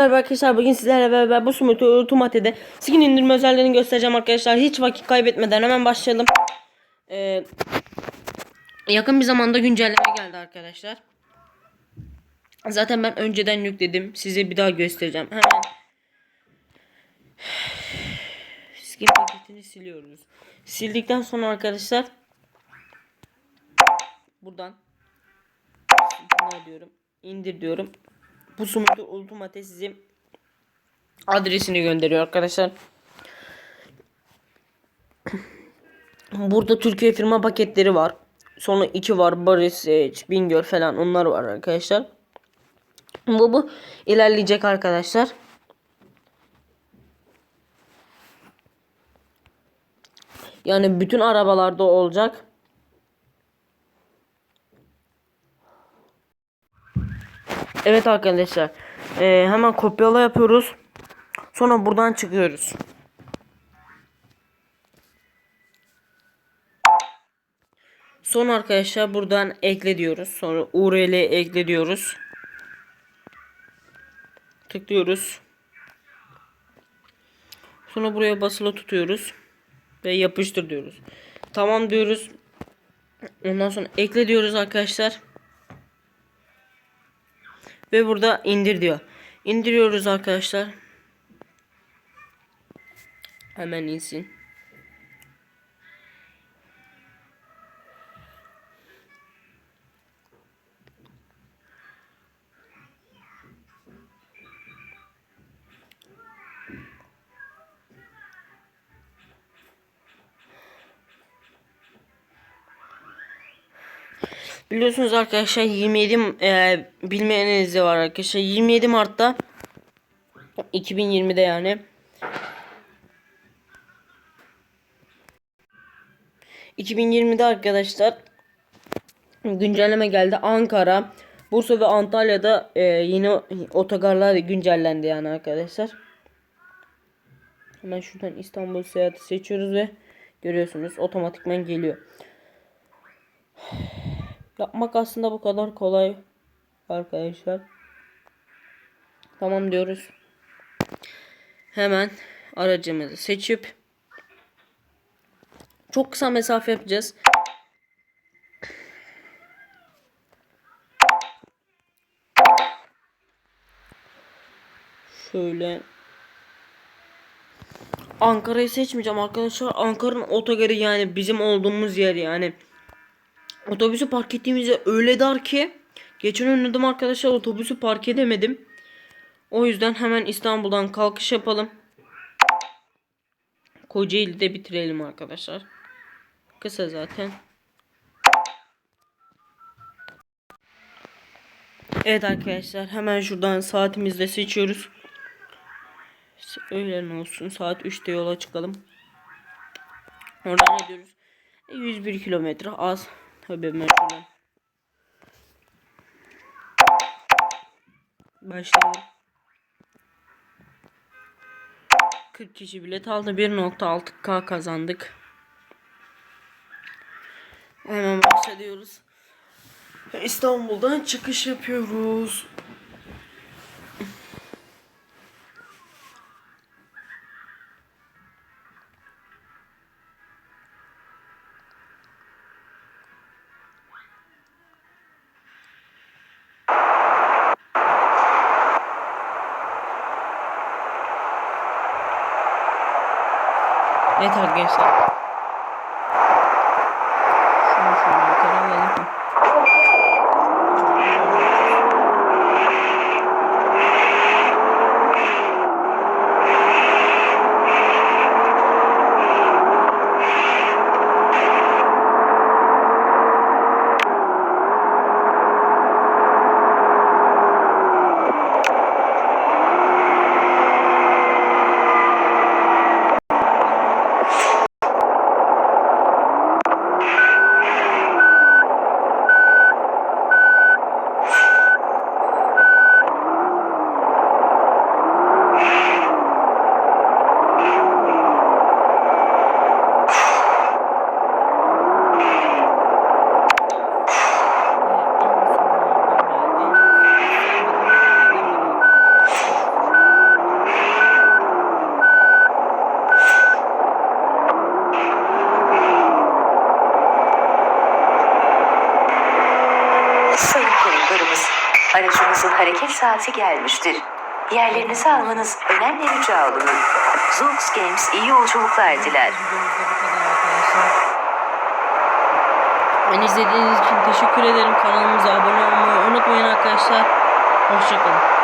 Merhaba arkadaşlar bugün sizlerle beraber bu Smoothie Ultimate'de skin indirme özelliğini göstereceğim arkadaşlar. Hiç vakit kaybetmeden hemen başlayalım. Ee, yakın bir zamanda güncelleme geldi arkadaşlar. Zaten ben önceden yükledim. Size bir daha göstereceğim. Hemen skin paketini siliyoruz. Sildikten sonra arkadaşlar buradan diyorum? İndir diyorum. Bu Smoothie Ultimate size adresini gönderiyor arkadaşlar. Burada Türkiye firma paketleri var. Sonra iki var. Barış, Seç, Bingöl falan onlar var arkadaşlar. Bu bu ilerleyecek arkadaşlar. Yani bütün arabalarda olacak. Evet arkadaşlar. Ee, hemen kopyala yapıyoruz. Sonra buradan çıkıyoruz. Sonra arkadaşlar buradan ekle diyoruz. Sonra URL ekle diyoruz. Tıklıyoruz. Sonra buraya basılı tutuyoruz. Ve yapıştır diyoruz. Tamam diyoruz. Ondan sonra ekle diyoruz arkadaşlar. Ve burada indir diyor. İndiriyoruz arkadaşlar. Hemen insin. Biliyorsunuz arkadaşlar 27 e, bilmeyeniniz de var arkadaşlar. 27 Mart'ta 2020'de yani 2020'de arkadaşlar güncelleme geldi. Ankara, Bursa ve Antalya'da e, yine otogarlar güncellendi yani arkadaşlar. Hemen şuradan İstanbul seyahati seçiyoruz ve görüyorsunuz otomatikman geliyor. Yapmak aslında bu kadar kolay arkadaşlar. Tamam diyoruz. Hemen aracımızı seçip çok kısa mesafe yapacağız. Şöyle Ankara'yı seçmeyeceğim arkadaşlar. Ankara'nın otogarı yani bizim olduğumuz yer yani. Otobüsü park ettiğimizde öyle dar ki geçen önledim arkadaşlar otobüsü park edemedim. O yüzden hemen İstanbul'dan kalkış yapalım. Kocaeli'de bitirelim arkadaşlar. Kısa zaten. Evet arkadaşlar hemen şuradan saatimizde seçiyoruz. Öğlen olsun saat 3'te yola çıkalım. Oradan ne diyoruz? 101 kilometre az. Tabii ben şuradan. Başlayalım. 40 kişi bilet aldı. 1.6k kazandık. Hemen başlıyoruz. İstanbul'dan çıkış yapıyoruz. Evet arkadaşlar. Aracınızın hareket saati gelmiştir. Yerlerinizi almanız önemli rica olunur. Zoox Games iyi yolculuklar diler. Beni izlediğiniz için teşekkür ederim. Kanalımıza abone olmayı unutmayın arkadaşlar. Hoşçakalın.